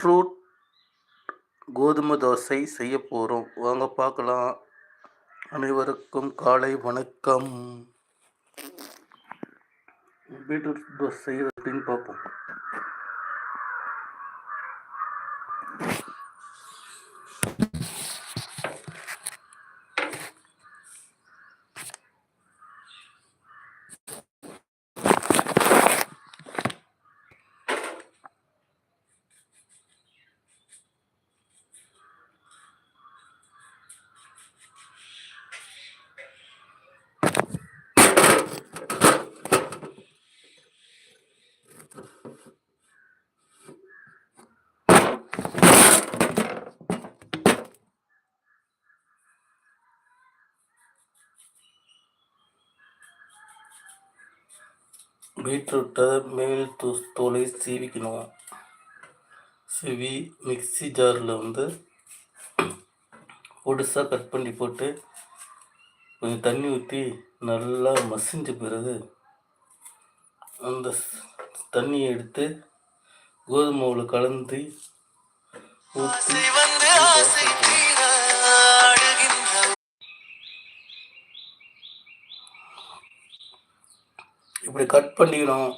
Beetroot கோதுமை தோசை செய்ய போகிறோம் வாங்க பார்க்கலாம். அனைவருக்கும் காலை வணக்கம். பீட்ரூட் தோசை செய்கிறது அப்படின்னு பார்ப்போம். பீட்ரூட்டை மேல் தூ தோலை சீவிக்கணும்? சீவி மிக்ஸி ஜாரில் வந்து பொடுசாக கட் பண்ணி போட்டு கொஞ்சம் தண்ணி ஊற்றி நல்லா மசிஞ்ச பிறகு அந்த தண்ணியை எடுத்து கோதுமை மாவில் கலந்து ஊற்றி இப்படி கட் பண்ணிக்கணும்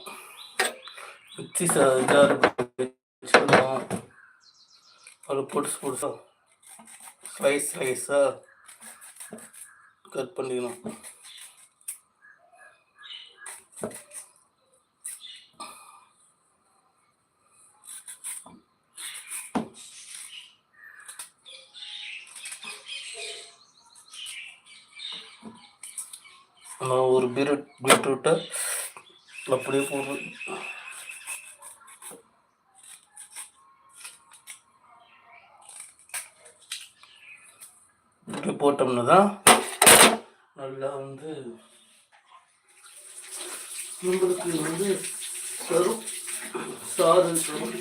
மிக்சி ஜார் வச்சுக்கணும். அதில் பொடுசு பொடுசாக ஸ்லைஸ் ஸ்லைஸாக கட் பண்ணிக்கணும். ஒரு பீரூட் பீட்ரூட்டை அப்படியே போடுறேன் இப்படி போட்டோம்னா தான் நல்லா வந்து நம்மளுக்கு வந்து தரும் சாறு தரும்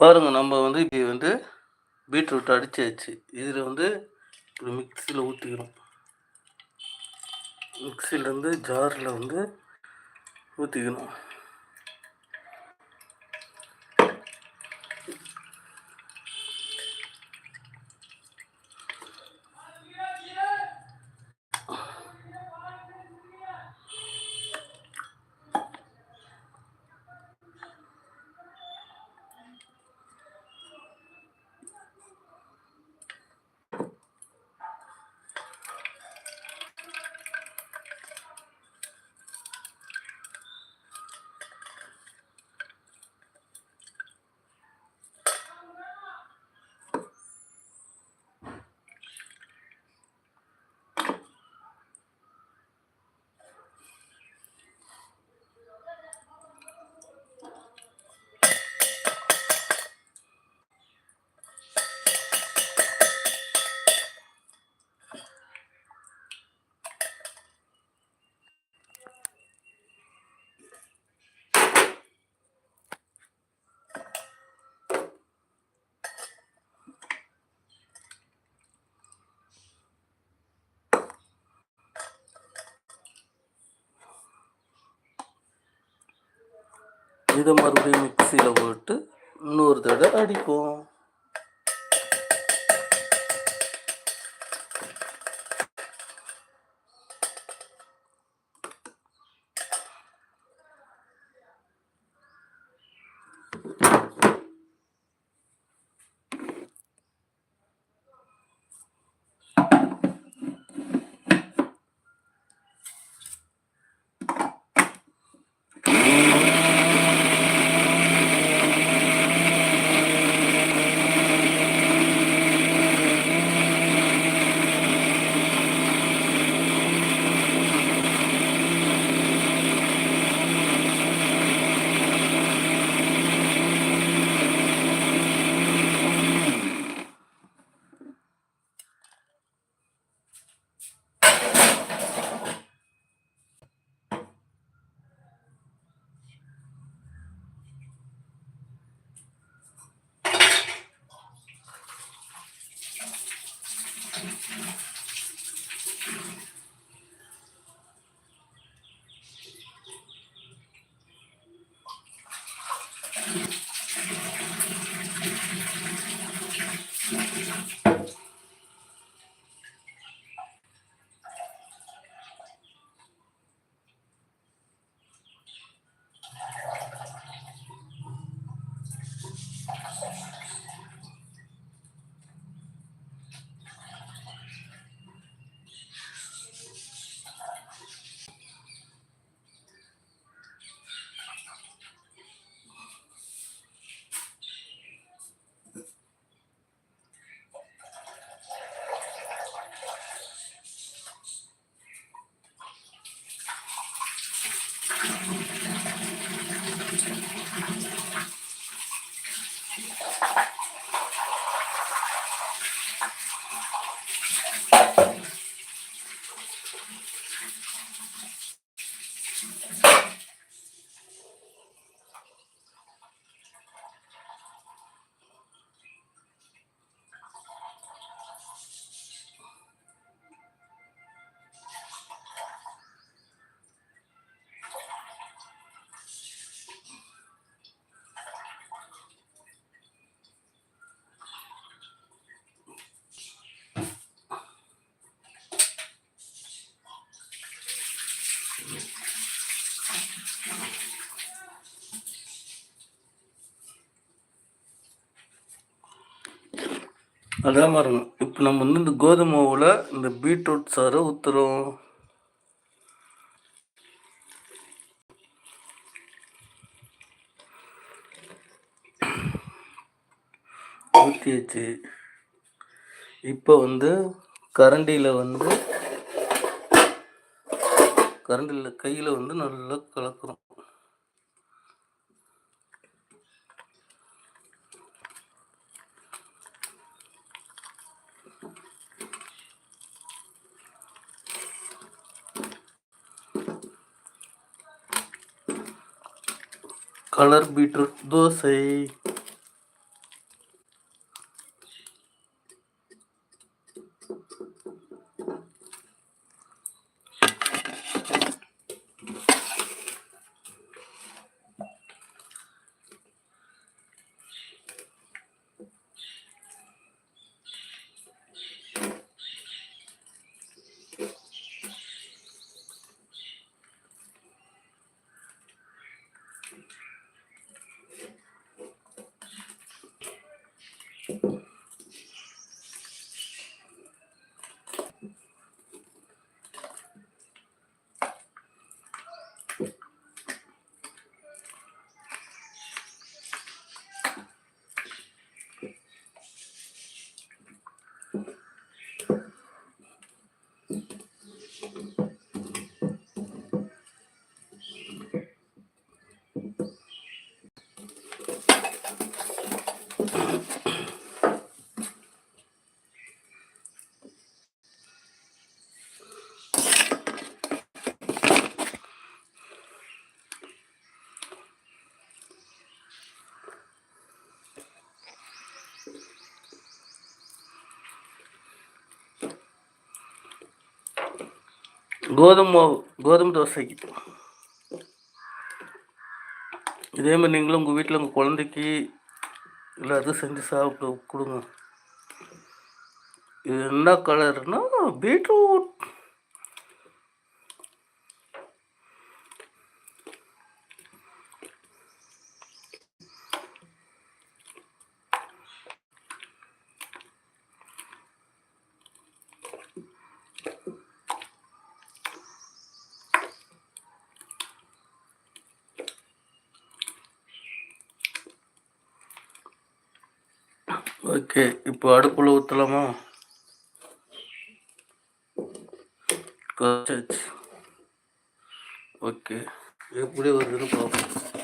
பாருங்கள் நம்ம வந்து இப்படி வந்து பீட்ரூட் அடிச்சாச்சு இதில் வந்து இப்படி மிக்சியில் ஊற்றிக்கிறோம் மிக்சிலேருந்து ஜாரில் வந்து ஊற்றிக்கணும் இதை மறுபடியும் மிக்சியில் போட்டு இன்னொரு தடவை அடிப்போம். அதான் மாறணும் இப்போ நம்ம வந்து இந்த கோதுமை மாவில் இந்த பீட்ரூட் சாறை ஊற்றுறோம் ஊற்றியாச்சு இப்போ வந்து கரண்டியில் வந்து கரண்டியில் கையில் வந்து நல்லா கலக்குறோம். கலர் பீட்ரூட் தோசை கோதுமை மாவு கோதுமை தோசைக்கு. இதே மாதிரி நீங்களும் உங்கள் வீட்டில் உங்கள் குழந்தைக்கு இல்லை அது செஞ்சு சாப்பிட்டு கொடுங்க. இது என்ன கலர்னா பீட்ரூட் ஓகே இப்போ அடுப்பில் ஊற்றலாமா ஓகே. எப்படி வருதுன்னு பார்ப்போம்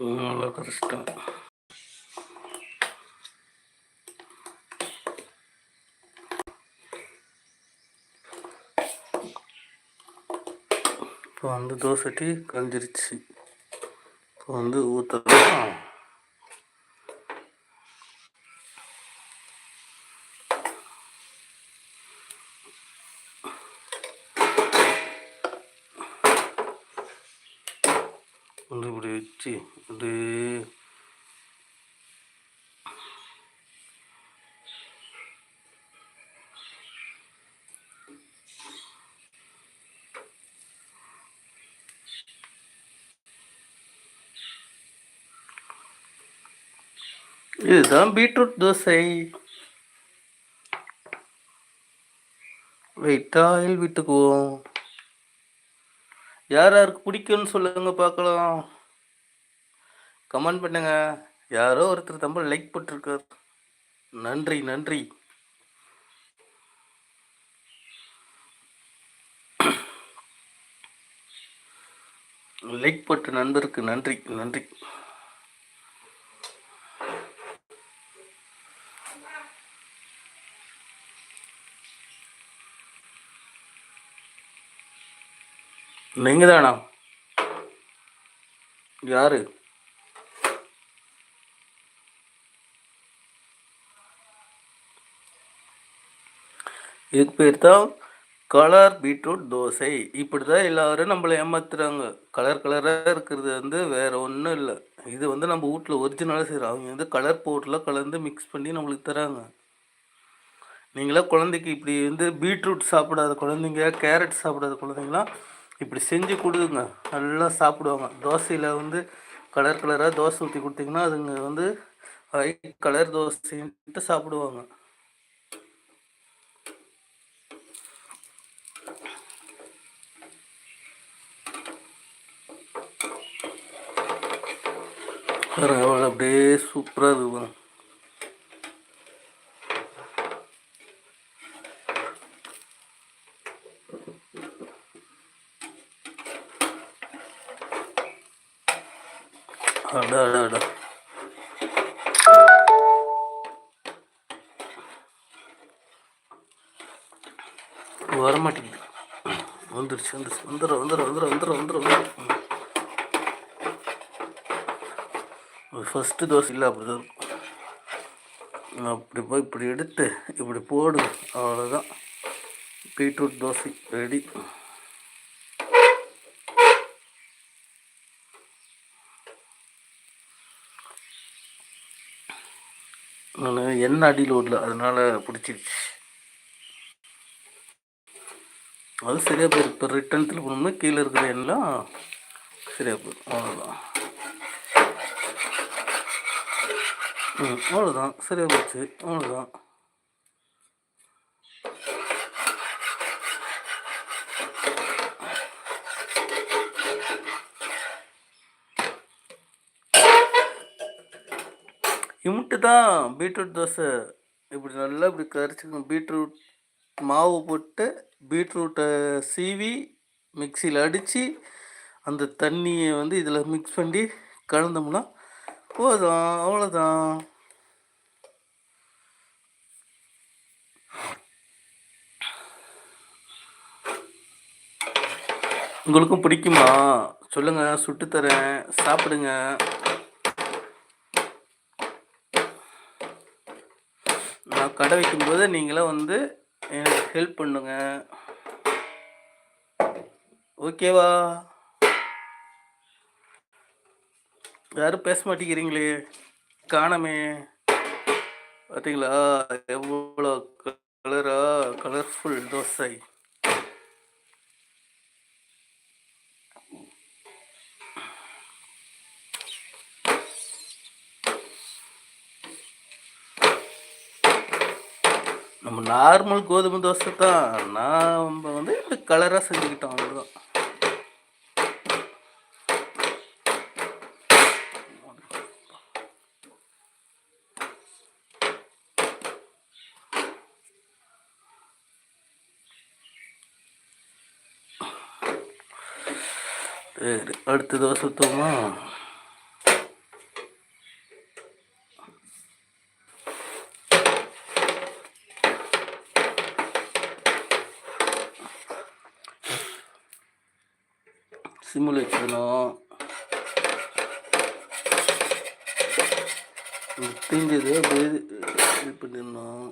நல்லா கஷ்டம் இப்போ வந்து தோசைட்டி கஞ்சிருச்சு இப்போ வந்து ஊற்றலாம் வந்து இப்படி வச்சு இப்படி இதுதான் பீட்ரூட் தோசை. வெயிட்டா ஆயில் விட்டுக்குவோம். யார் யாருக்கு பிடிக்கும்னு சொல்லுங்க பார்க்கலாம். கமெண்ட் பண்ணுங்க. யாரோ ஒருத்தர் தம்ப லைக் போட்டிருக்கார். நன்றி நன்றி. லைக் போட்ட நண்பருக்கு நன்றி நன்றி. நீங்கள் தானா யாரு? இதுக்கு பேர் தான் கலர் பீட்ரூட் தோசை. இப்படி தான் எல்லோரும் நம்மளை ஏமாத்துறாங்க. கலர் கலராக இருக்கிறது வந்து வேறு ஒன்றும் இல்லை. இது வந்து நம்ம வீட்டில் ஒரிஜினலாக செய்கிறோம் அவங்க வந்து கலர் பவுடர்லாம் கலந்து மிக்ஸ் பண்ணி நம்மளுக்கு தராங்க. நீங்களாம் குழந்தைக்கு இப்படி வந்து பீட்ரூட் சாப்பிடாத குழந்தைங்க கேரட் சாப்பிடாத குழந்தைங்களாம் இப்படி செஞ்சு கொடுங்க. நல்லா சாப்பிடுவாங்க. தோசையில் வந்து கலர் கலராக தோசை ஊற்றி கொடுத்தீங்கன்னா அதுங்க வந்து ஐ கலர் தோசைன்ட்டு சாப்பிடுவாங்க. பரவாயில்ல அப்படியே சூப்பராக இருக்கும் வந்துருச்சு வந்துருச்சு வந்துடும் வந்துடும் வந்துடும் வந்துடும் வந்துடும் வந்துடும் ஃபஸ்ட்டு தோசை இல்லை அப்படி தான். அப்படி போய் இப்படி எடுத்து இப்படி போடு அவ்வளோதான் பீட்ரூட் தோசை ரெடி. நான் எண்ணெய் அடியில் விடல அதனால் பிடிச்சிருச்சு. அது சரியாக போயிருக்கு இப்போ ரிட்டர்ன்ஸில் போனோம்னா கீழே இருக்கிற எண்ணெலாம் சரியாக போயிடும் அவ்வளோதான் ம் அவ்வளோதான் சரியாக போச்சு. அவ்வளோதான் இமுட்டு தான் பீட்ரூட் தோசை. இப்படி நல்லா இப்படி கரைச்சிக்கணும். பீட்ரூட் மாவு போட்டு பீட்ரூட்டை சீவி மிக்சியில் அடித்து அந்த தண்ணியை வந்து இதில் மிக்ஸ் பண்ணி கலந்தோம்னா போதும். அவ்வளோதான். உங்களுக்கும் பிடிக்குமா? சொல்லுங்கள் சுட்டுத்தரேன் சாப்பிடுங்க. நான் கடை வைக்கும்போது நீங்களாம் வந்து எனக்கு ஹெல்ப் பண்ணுங்க. ஓகேவா யாரும் பேச மாட்டேங்கிறீங்களே? காணமே. பார்த்தீங்களா எவ்வளோ கலரா கலர்ஃபுல் தோசை. நம்ம நார்மல் கோதுமை தோசை தான். நாம் வந்து இப்படி கலராக செஞ்சுக்கிட்டோம் அவ்வளோதான் சரி அடுத்த தோசை ஊற்றுவோமா சிம்மில் வச்சுக்கணும் இது தீஞ்சது அப்படியே இது இது பண்ணிடணும்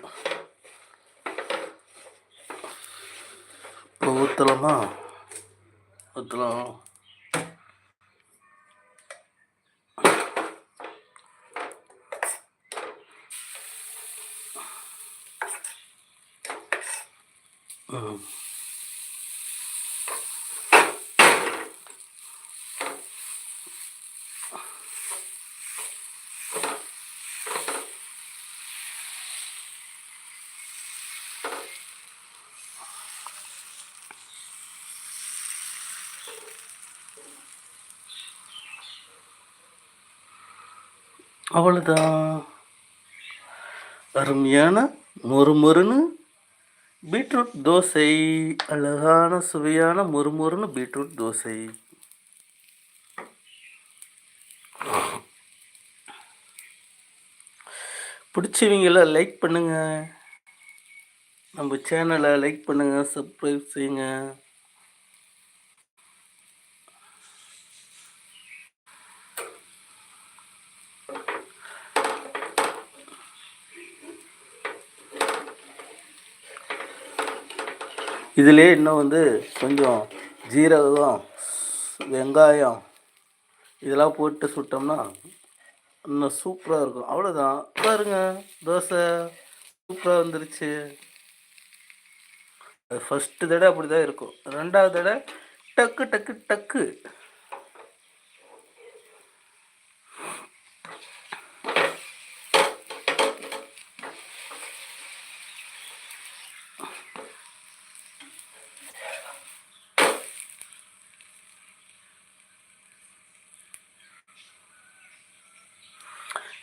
இப்போ ஊற்றலாமா ஊற்றலாம் ம் அவ்வளோதான் அருமையான மொறுமொறுன்னு பீட்ரூட் தோசை அழகான சுவையான மொறுமொறுன்னு பீட்ரூட் தோசை. பிடிச்சவங்கள லைக் பண்ணுங்கள் நம்ம சேனலை லைக் பண்ணுங்கள் சப்ஸ்கிரைப் செய்யுங்க. இதிலே இன்னும் வந்து கொஞ்சம் ஜீரகம் வெங்காயம் இதெல்லாம் போட்டு சுட்டோம்னா இன்னும் சூப்பராக இருக்கும். அவ்வளோதான் பாருங்க தோசை சூப்பராக வந்துருச்சு. அது ஃபஸ்ட்டு தடவை அப்படி தான் இருக்கும். ரெண்டாவது தடவை டக்கு டக்கு டக்கு.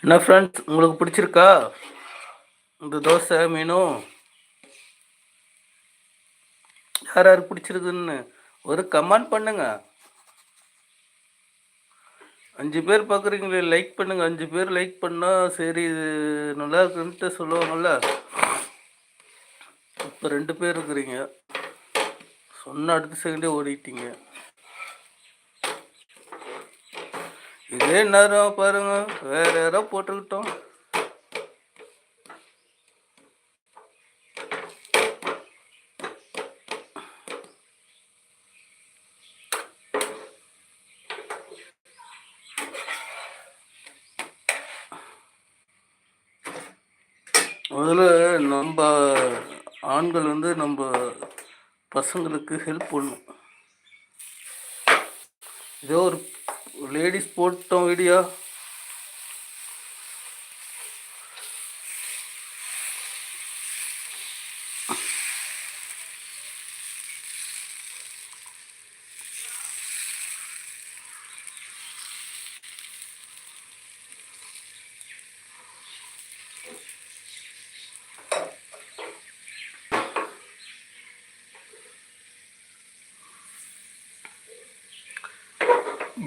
என்ன ஃப்ரெண்ட்ஸ் உங்களுக்கு பிடிச்சிருக்கா? இந்த தோசை மீனும் யார் யாருக்கு பிடிச்சிருக்குன்னு? ஒரு கமெண்ட் பண்ணுங்க. அஞ்சு பேர் பார்க்குறீங்களே லைக் பண்ணுங்க. அஞ்சு பேர் லைக் பண்ணால் சரி இது நல்லா இருக்குன்ட்டு சொல்லுவாங்கல்ல. இப்போ ரெண்டு பேர் இருக்கிறீங்க. சொன்ன அடுத்த செகண்டே ஓடிட்டீங்க. இதே நேரம் பாருங்க வேற யாரோ போட்டுக்கிட்டோம். முதல்ல நம்ம ஆண்கள் வந்து நம்ம பசங்களுக்கு ஹெல்ப் பண்ணும் ஏதோ ஒரு લેડીઝ સ્પોર્ટનો વીડિયો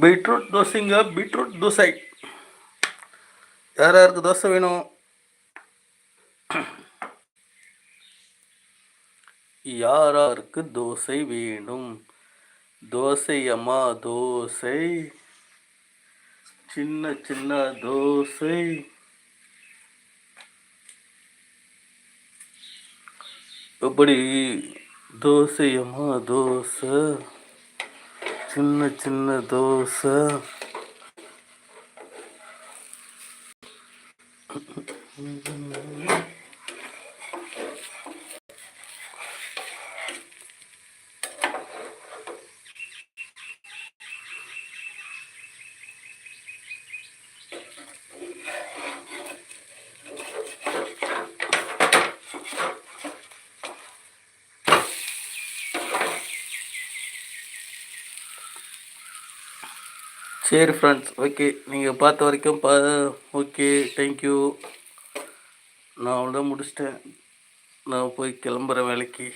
பீட்ரூட் தோசைங்க பீட்ரூட் தோசை. யார் யாருக்கு தோசை வேணும்? யார் யாருக்கு தோசை வேணும்? தோசை அம்மா தோசை. சின்ன சின்ன தோசை. எப்படி? தோசை அம்மா தோசை. சின்ன சின்ன தோசை. சரி ஃப்ரெண்ட்ஸ் ஓகே நீங்கள் பார்த்த வரைக்கும் பா ஓகே தேங்க்யூ நான் அவ்வளோ முடிச்சிட்டேன். நான் போய் கிளம்புற வேலைக்கு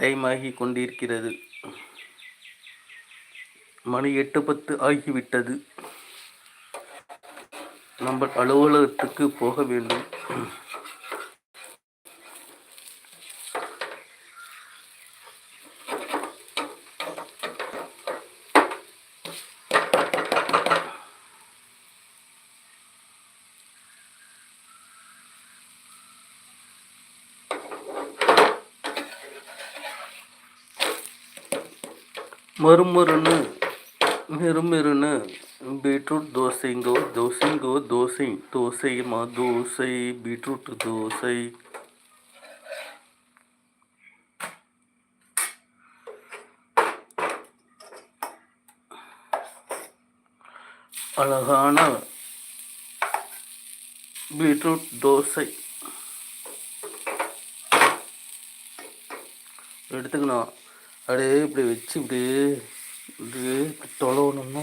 டைம் ஆகி கொண்டிருக்கிறது. மணி எட்டு பத்து ஆகிவிட்டது. நம்ம அலுவலகத்துக்கு போக வேண்டும். மறுமருன்னு மெருமெருன்னு பீட்ரூட் தோசைங்கோ தோசைங்கோ தோசை தோசைமா தோசை பீட்ரூட் தோசை. அழகான பீட்ரூட் தோசை. எடுத்துக்கணும். அப்படியே இப்படி வச்சு இப்படியே இப்படியே தொலைவணும்னா.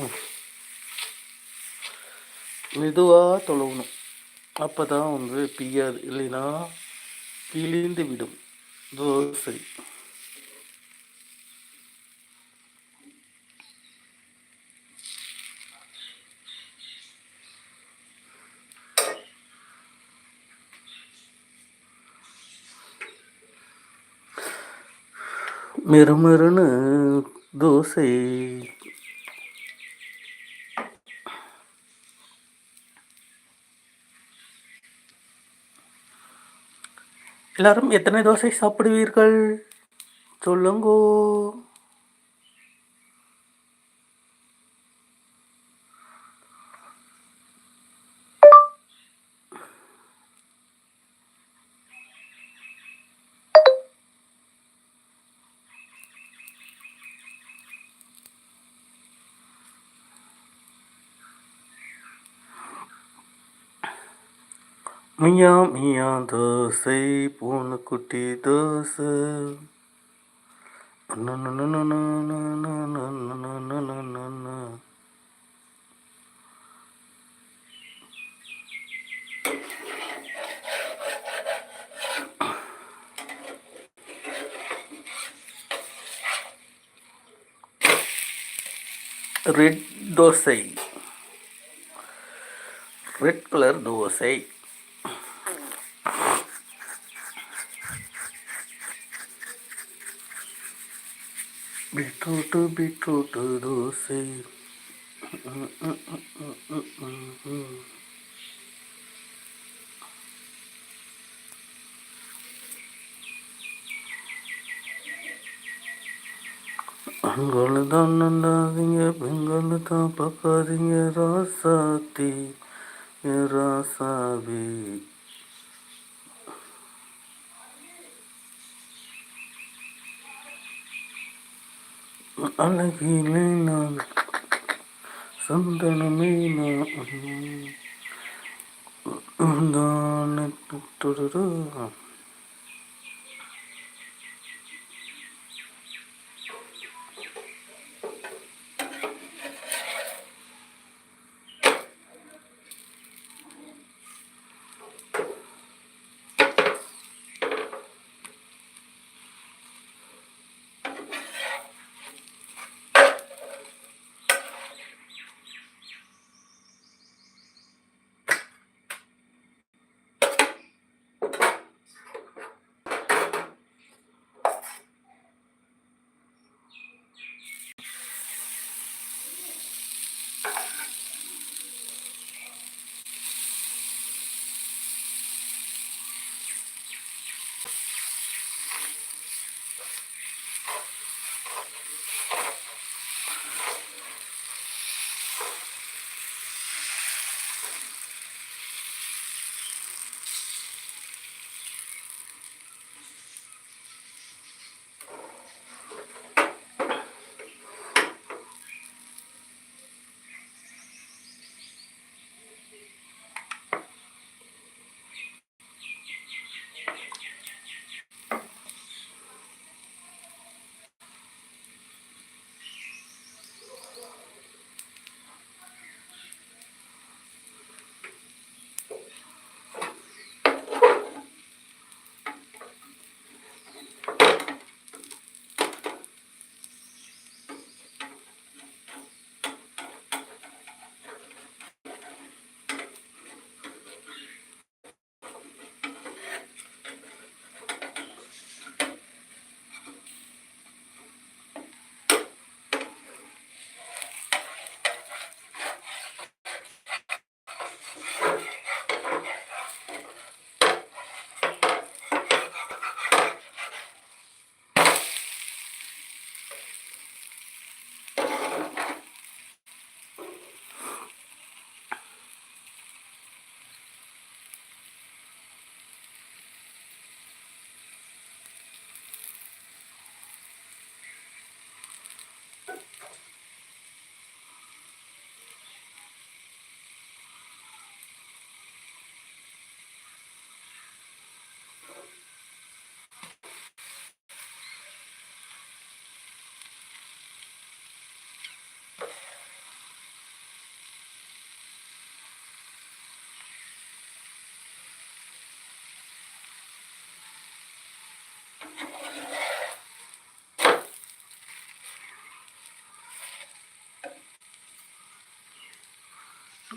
மெதுவாக தொலவணும். அப்போ தான் வந்து பியாது இல்லைன்னா கிழிந்து விடும். தோசை மெருமெருன்னு தோசை. எல்லாரும் எத்தனை தோசை சாப்பிடுவீர்கள்? சொல்லுங்கோ. மியா மியா தோசை பூனைக்குட்டி dosa. Red dosa. Red colour dosa. Beetroot beetroot dosa பெண்கள் தான் நல்லாதீங்க பெண்கள் தான் பார்க்காதீங்க ராசாத்தி ராசாவே அழகிலே நான் சந்தனமே நான் தொடரு